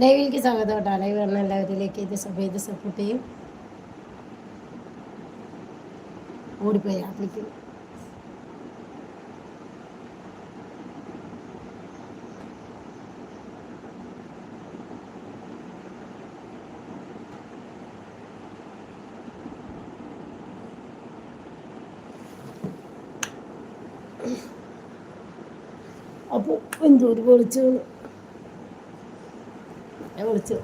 ലൈവിലേക്ക് സ്വാഗതം കേട്ടോ. ലൈവ് വരുന്ന എല്ലാവരിലേക്ക് ഇത് സഭ സപ്പോർട്ട് ചെയ്യും. ഓടിപ്പോയി ആപ്ലിക്കും അപ്പോൾ എന്തോ ഒരു വിളിച്ചു ഞാൻ വിളിച്ചു.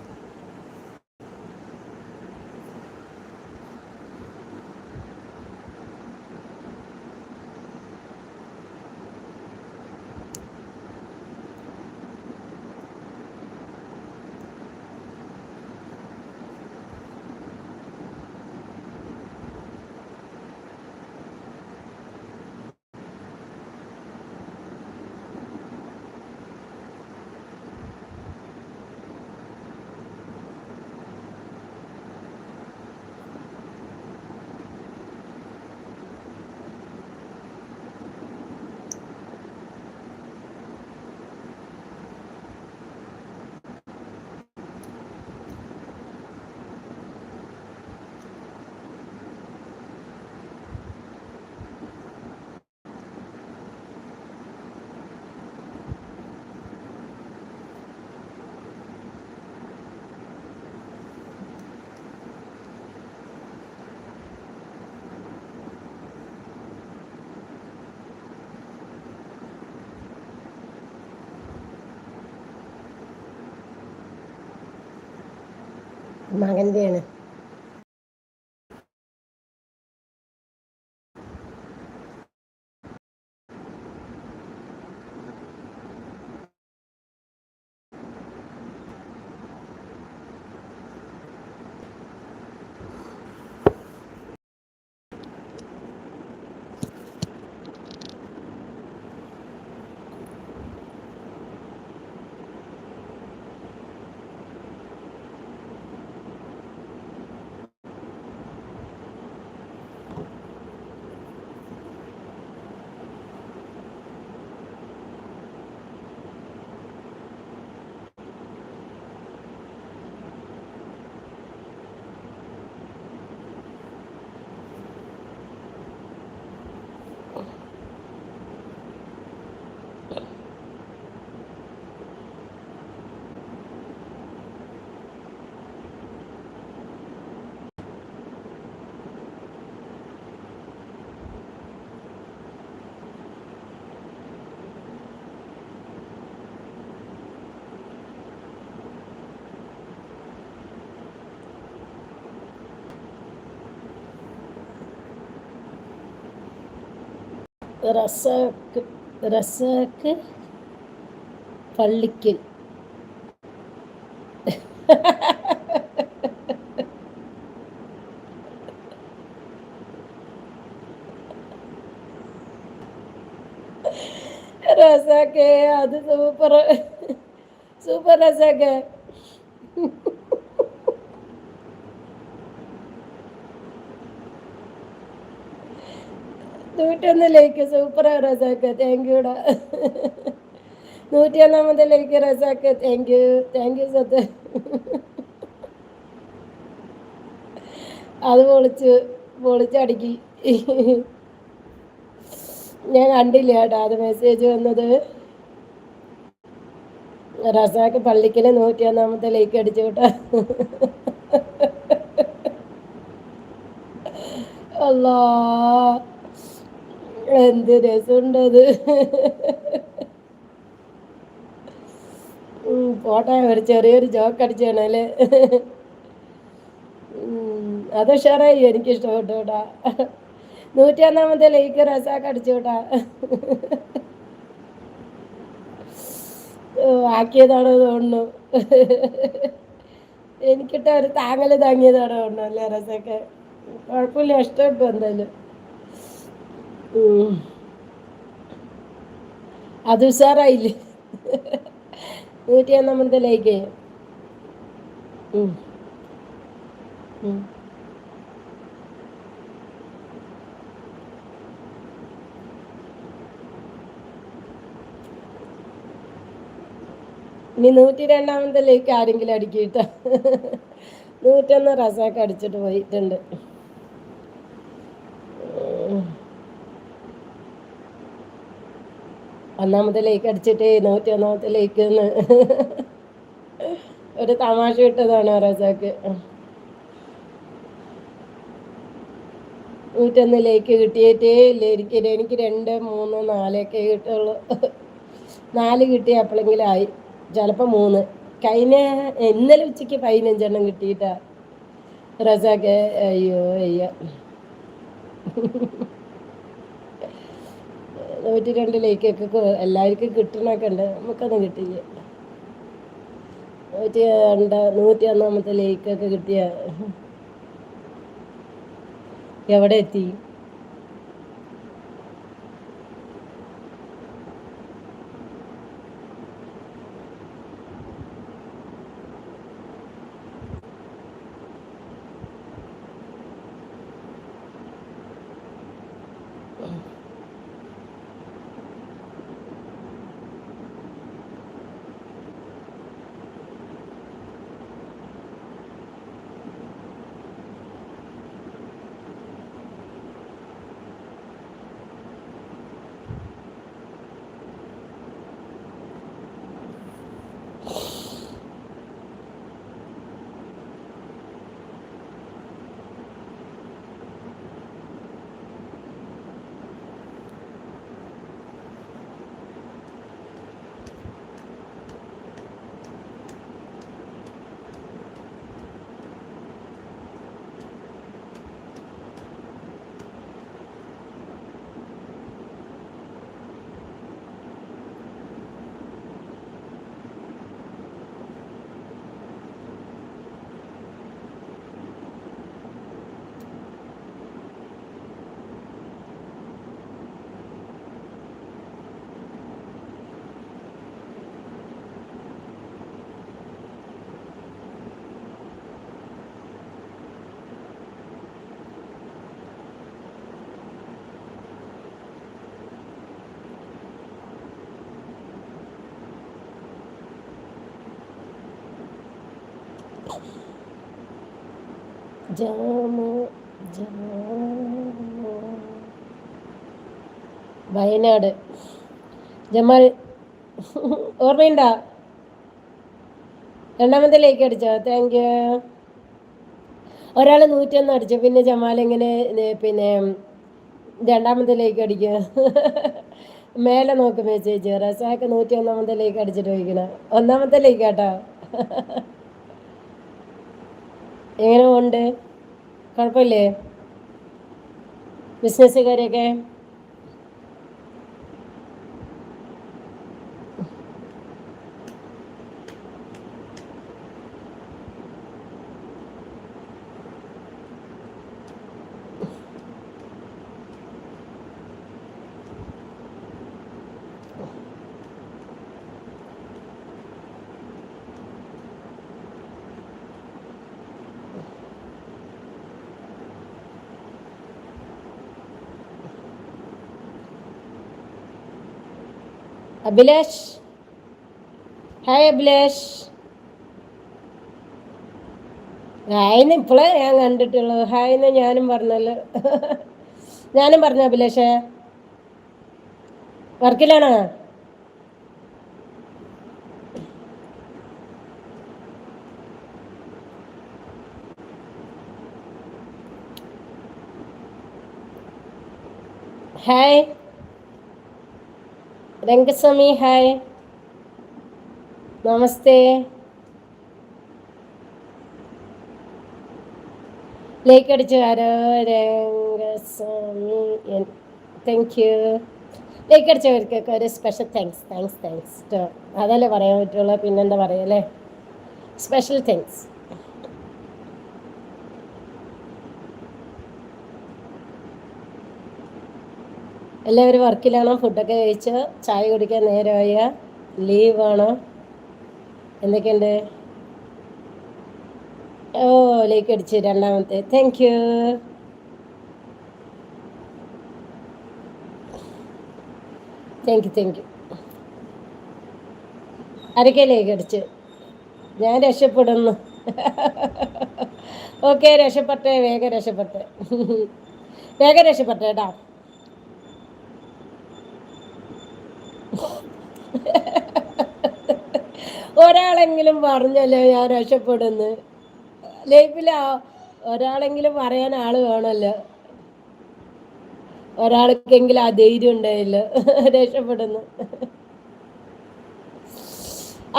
മകന്റെയാണ് റസാക്ക് റസാക്ക് പള്ളിക്കൽ റസാക്ക് അത് സൂപ്പർ. സൂപ്പർ റസാക്ക്. നൂറ്റൊന്നിലേക്ക് സൂപ്പർ റസാക്ക്. താങ്ക് യുടാ നൂറ്റി ഒന്നാമതിലേക്ക് Razak. Thank you thank you സത്ത് അത് പൊളിച്ച് പൊളിച്ചടുക്കി ഞാൻ കണ്ടില്ല കേട്ടോ അത് മെസ്സേജ് വന്നത്. റസാക്ക് പള്ളിക്കൽ നൂറ്റി ഒന്നാമത്തെ ലൈക്ക് അടിച്ചു കേട്ടോ അല്ലാ എന്ത് രസമുണ്ടത് പോട്ടെ ഒരു ചെറിയൊരു ജോക്ക് അടിച്ചാണല്ലേ അത് ഉഷാറായി എനിക്ക് ഇഷ്ടപ്പെട്ടു കേട്ടാ. നൂറ്റി ഒന്നാമത്തെ ലൈക്ക് റസാക്ക് അടിച്ചു കേട്ടാ. ആക്കിയതാണോ തോന്നുന്നു എനിക്കിട്ട ഒരു താങ്ങൽ താങ്ങിയതാണോ തോന്നുന്നു അല്ലേ റസൊക്കെ. കുഴപ്പമില്ല ഇഷ്ടപ്പെട്ടു എന്തായാലും. അത് ഉഷാറായില്ലേ? നൂറ്റി ഒന്നാമത്തെ ലൈക്ക് ഇനി നൂറ്റി രണ്ടാമത്തെ ലൈക്ക് ആരെങ്കിലും അടിക്കിട്ട? നൂറ്റൊന്ന് റസാക്ക് അടിച്ചിട്ട് പോയിട്ടുണ്ട്. ഒന്നാമത്തെ ലേക്ക് അടിച്ചിട്ട് നൂറ്റി ഒന്നാമത്തെ ലേക്ക് ഒരു തമാശ ഇട്ടതാണ് റസാക്ക് നൂറ്റൊന്നിലേക്ക് കിട്ടിയിട്ടേ ഇല്ല. എനിക്ക് എനിക്ക് രണ്ട് മൂന്ന് നാലൊക്കെ കിട്ടുള്ളൂ. നാല് കിട്ടിയ ആയി. ചിലപ്പോൾ മൂന്ന്. കഴിഞ്ഞ ഇന്നലെ ഉച്ചയ്ക്ക് പതിനഞ്ചെണ്ണം കിട്ടിയിട്ടാ. റസാക്ക് അയ്യോ അയ്യോ. നൂറ്റി രണ്ടിലേക്കൊക്കെ എല്ലാവർക്കും കിട്ടണമൊക്കെ ഉണ്ട്. നമുക്കൊന്നും കിട്ടില്ല നൂറ്റി രണ്ട് നൂറ്റി ഒന്നാമത്തെ ലേക്കൊക്കെ കിട്ടിയ എവിടെ എത്തി? വയനാട്. ജമാൽ ഓർമ്മയുണ്ടോ? രണ്ടാമത്തെ ലേക്ക് അടിച്ചോ? താങ്ക് യു ഒരാൾ നൂറ്റൊന്ന് അടിച്ചു. പിന്നെ ജമാൽ എങ്ങനെ പിന്നെ രണ്ടാമത്തെ ലേക്ക് അടിക്കുക. മേലെ നോക്ക് മെസ്സേജ് റസാക്ക് നൂറ്റി ഒന്നാമത്തെ ലേക്ക് അടിച്ചിട്ട് പോയിക്കണ. ഒന്നാമത്തെ ലേക്ക് കേട്ടോ. എങ്ങനെ ഉണ്ട് കുഴപ്പമില്ലേ? ബിസിനസ്സുകാരെയൊക്കെ അഭിലാഷ്. ഹായ് അഭിലാഷ്. ഹായന്ന് ഇപ്പോഴേ ഞാൻ കണ്ടിട്ടുള്ളൂ. ഹായ്ന്ന് ഞാനും പറഞ്ഞല്ലോ. ഞാനും പറഞ്ഞു അഭിലാഷേ? വർക്കിലാണോ? ഹായ്. രംഗസ്വാമി ഹായ് നമസ്തേ. ലേക്ക് അടിച്ചു ആരോ രംഗസ്വാമി താങ്ക് യു ലേക്ക് അടിച്ചവർക്കൊക്കെ ഒരു സ്പെഷ്യൽ താങ്ക്സ് താങ്ക്സ് താങ്ക്സ് അതല്ലേ പറയാൻ പറ്റുള്ളൂ പിന്നെന്താ പറയല്ലേ സ്പെഷ്യൽ താങ്ക്സ് എല്ലാവരും വർക്കിലാണോ? ഫുഡൊക്കെ കഴിച്ച്? ചായ കുടിക്കാൻ നേരമായ? ലീവാണോ? എന്തൊക്കെയുണ്ട്? ഓ ലേക്ക് അടിച്ച് രണ്ടാമത്തെ. Thank you thank you thank you അരക്കയിലേക്ക് അടിച്ച്? ഞാൻ രക്ഷപ്പെടുന്നു. ഓക്കെ രക്ഷപ്പെട്ടെ. വേഗം രക്ഷപ്പെട്ടെ. വേഗം രക്ഷപ്പെട്ടെ കേട്ടാ. ഒരാളെങ്കിലും പറഞ്ഞല്ലോ ഞാൻ രക്ഷപ്പെടുന്നു? ലൈഫിൽ ഒരാളെങ്കിലും പറയാൻ ആൾ വേണമല്ലോ ഒരാൾക്കെങ്കിലും ആ ധൈര്യം ഉണ്ടായില്ലോ രക്ഷപ്പെടുന്നു.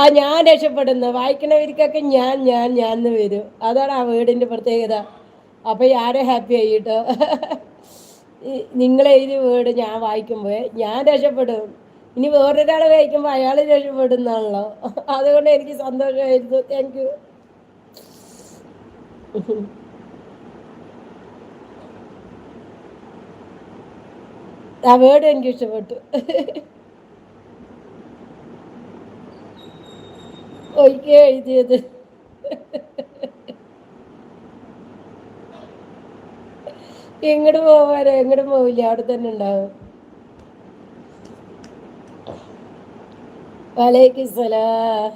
ആ ഞാൻ രക്ഷപ്പെടുന്നു. വായിക്കണവർക്കൊക്കെ ഞാൻ ഞാൻ ഞാൻ എന്ന് വരും. അതാണ് ആ വീടിന്റെ പ്രത്യേകത. അപ്പോൾ ആരെ ഹാപ്പി ആയിട്ടോ നിങ്ങളെ ഈ വീട് ഞാൻ വായിക്കുമ്പോൾ ഞാൻ രക്ഷപ്പെടും. ഇനി വേറൊരാൾ കഴിക്കുമ്പോൾ അയാൾ രക്ഷപ്പെടുന്നാണല്ലോ. അതുകൊണ്ട് എനിക്ക് സന്തോഷമായിരുന്നു. താങ്ക് യു ആ വേർഡ് എനിക്ക് ഇഷ്ടപ്പെട്ടു. ഒരിക്കൽ എഴുതിയത്. എങ്ങോട്ട് പോവാനോ? എങ്ങോട്ടും പോവില്ല. അവിടെ തന്നെ ഉണ്ടാവും. വലൈക്കും സലാം.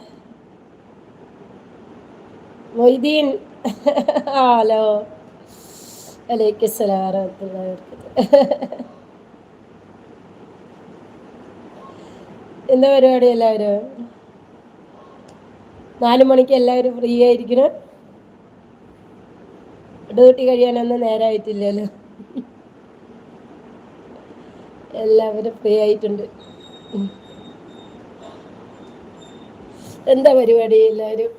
ഹലോ. വലൈക്കും സലാം വബറകാതുഹു എന്താ പരിപാടി എല്ലാവരും? നാലു മണിക്ക് എല്ലാവരും ഫ്രീ ആയിരിക്കണം? ഡ്യൂട്ടി കഴിയാനൊന്നും നേരമായിട്ടില്ലല്ലോ എല്ലാവരും ഫ്രീ ആയിട്ടുണ്ട്. എന്താ പരിപാടി എല്ലാവരും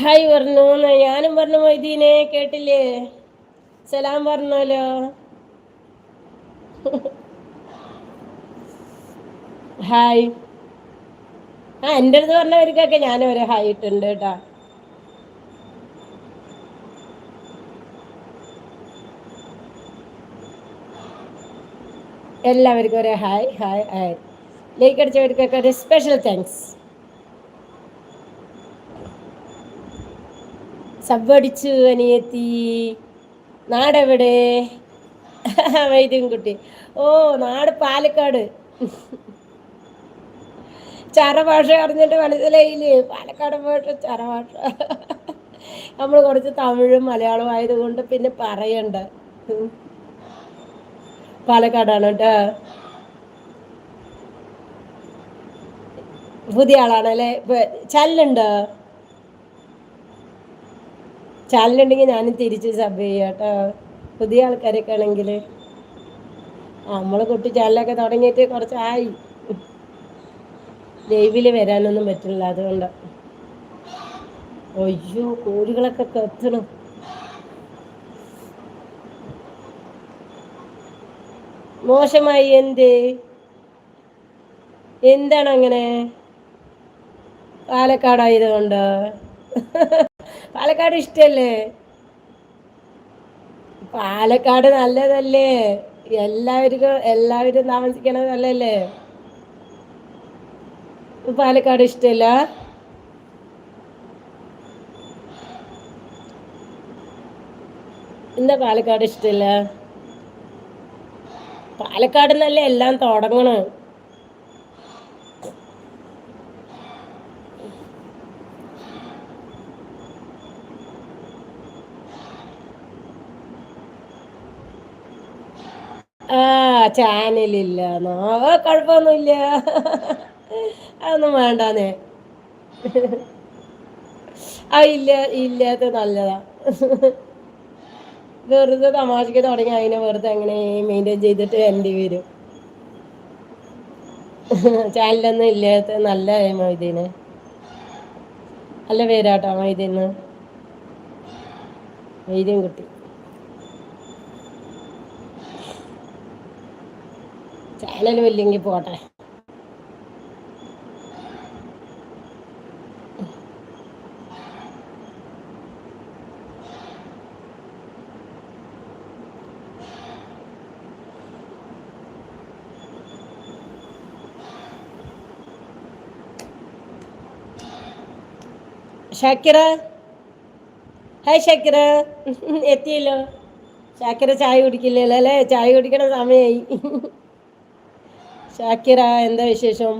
ഹായ് പറഞ്ഞു ഞാനും പറഞ്ഞു മൊയ്തീനെ കേട്ടില്ലേ? സലാം പറഞ്ഞല്ലോ ഹായ്. ആ എന്റെ അടുത്ത് പറഞ്ഞവർക്കൊക്കെ ഞാനും ഒരു ഹായ് ഇട്ടുണ്ട് കേട്ടാ. എല്ലാവർക്കും ഒരു ഹായ് ഹായ് ഹായ്. ലൈക്ക് അടിച്ചവർക്കൊക്കെ ഒരു സ്പെഷ്യൽ താങ്ക്സ് സവടിച്ചു അനിയത്തി. നാടെവിടെ? വൈദ്യൻകുട്ടി. ഓ നാട് പാലക്കാട്. ചരഭാഷ അറിഞ്ഞിട്ട് മനസ്സിലായില്ലേ? പാലക്കാട് ഭാഷ ചരഭാഷ. നമ്മൾ കുറച്ച് തമിഴും മലയാളവും ആയതുകൊണ്ട് പിന്നെ പറയണ്ട. പാലക്കാടാണ് കേട്ടോ പുതിയ ആളാണല്ലേ ചല്ലുണ്ട് ചാനലുണ്ടെങ്കിൽ ഞാനും തിരിച്ച് സബ് ചെയ്യാം കേട്ടോ. പുതിയ ആൾക്കാരൊക്കെ ആണെങ്കിൽ. നമ്മൾ കുട്ടി ചാനലൊക്കെ തുടങ്ങിയിട്ട് കുറച്ചായി. ലൈവിൽ വരാനൊന്നും പറ്റില്ല അതുകൊണ്ട്. അയ്യോ കോഴികളൊക്കെ കത്തണം. മോശമായി എന്ത്? എന്താണ് അങ്ങനെ പാലക്കാടായതുകൊണ്ട്. പാലക്കാട് ഇഷ്ടല്ലേ? പാലക്കാട് നല്ലതല്ലേ? എല്ലാവർക്കും എല്ലാവരും താമസിക്കണത് നല്ലല്ലേ പാലക്കാട് ഇഷ്ടല്ല? എന്താ പാലക്കാട് ഇഷ്ടല്ല? പാലക്കാട് നിന്നല്ലേ എല്ലാം തുടങ്ങണം. ആ ചാനലില്ല. കുഴപ്പമൊന്നുമില്ല. അതൊന്നും വേണ്ടാന്നേ. ആ ഇല്ല ഇല്ലാത്ത നല്ലതാ. വെറുതെ തമാശക്ക് തുടങ്ങി അതിനെ വെറുതെ അങ്ങനെ മെയിന്റെയിൻ ചെയ്തിട്ട് വേണ്ടി വരും. ചാനലൊന്നും ഇല്ലാത്ത നല്ല മൈദീന്. നല്ല പേരാട്ടോ മൈദീന്ന്. മൈദീൻ കുട്ടി. ചാനൽ വലിയെങ്കിൽ പോട്ടെ. ഷാക്കിറ ഹായ് ഷാക്കിറ എത്തിയല്ലോ. ഷാക്കിറ ചായ കുടിക്കില്ലല്ലോ അല്ലേ? ചായ കുടിക്കണ സമയമായി ഷാക്കിറ എന്താ വിശേഷം?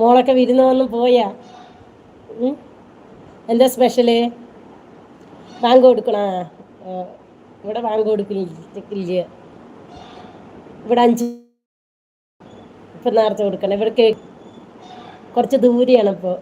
മോളൊക്കെ വിരുന്ന് വന്ന് പോയാ? എന്താ സ്പെഷ്യൽ? ബാങ്ക് കൊടുക്കണ? ഇവിടെ ബാങ്ക് കൊടുക്കില്ല ഇവിടെ അഞ്ച് ഇപ്പം നേരത്തെ കൊടുക്കണം. ഇവിടെ കേ കുറച്ച് ദൂരെയാണ് ഇപ്പോൾ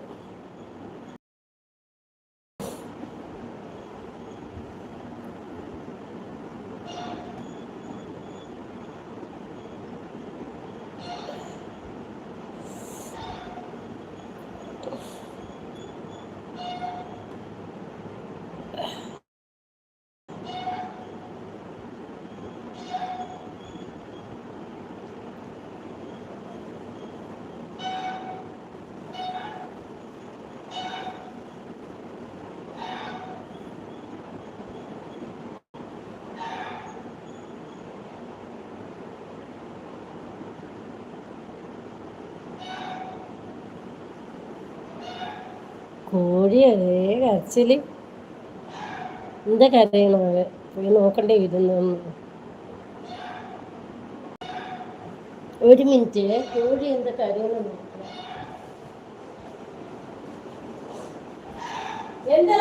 കോഴി അതേ കരച്ചിൽ എന്താ കരയണോ പോയി നോക്കണ്ടേ ഇതൊന്നും ഒരു മിനിറ്റ്. കോഴി എന്താ കരയണോ നോക്കാം. എന്താ?